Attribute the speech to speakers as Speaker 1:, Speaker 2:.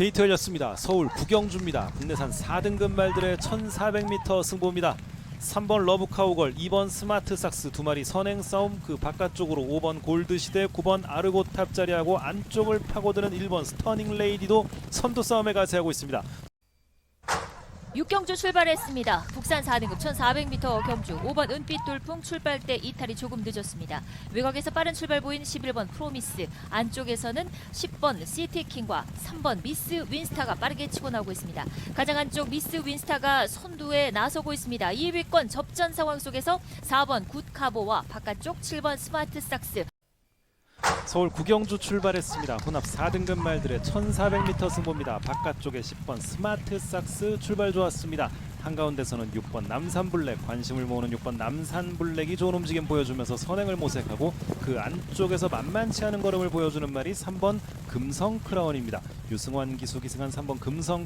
Speaker 1: 게이트 열렸습니다. 서울 구경주입니다. 국내산 4등급 말들의 1400m 승부입니다. 3번 러브카우걸, 2번 스마트 삭스 두 마리 선행 싸움 그 바깥쪽으로 5번 골드시대, 9번 아르고탑 자리하고 안쪽을 파고드는 1번 스터닝 레이디도 선두 싸움에 가세하고 있습니다.
Speaker 2: 육경주 출발했습니다. 국산 4등급 1400m 경주 5번 은빛 돌풍 출발 때 이탈이 조금 늦었습니다. 외곽에서 빠른 출발 보인 11번 프로미스 안쪽에서는 10번 시티킹과 3번 미스 윈스타가 빠르게 치고 나오고 있습니다. 가장 안쪽 미스 윈스타가 선두에 나서고 있습니다. 2위권 접전 상황 속에서 4번 굿카보와 바깥쪽 7번 스마트 삭스
Speaker 1: 서울 구경주 출발했습니다. 혼합 4등급 말들의 1400m 승부입니다. 바깥쪽에 10번 스마트 삭스 출발 좋았습니다. 한가운데서는 6번 남산블랙 관심을 모으는 6번 남산블랙이 좋은 움직임 보여주면서 선행을 모색하고 그 안쪽에서 만만치 않은 걸음을 보여주는 말이 3번 금성 크라운입니다. 유승환 기수 기승한 3번 금성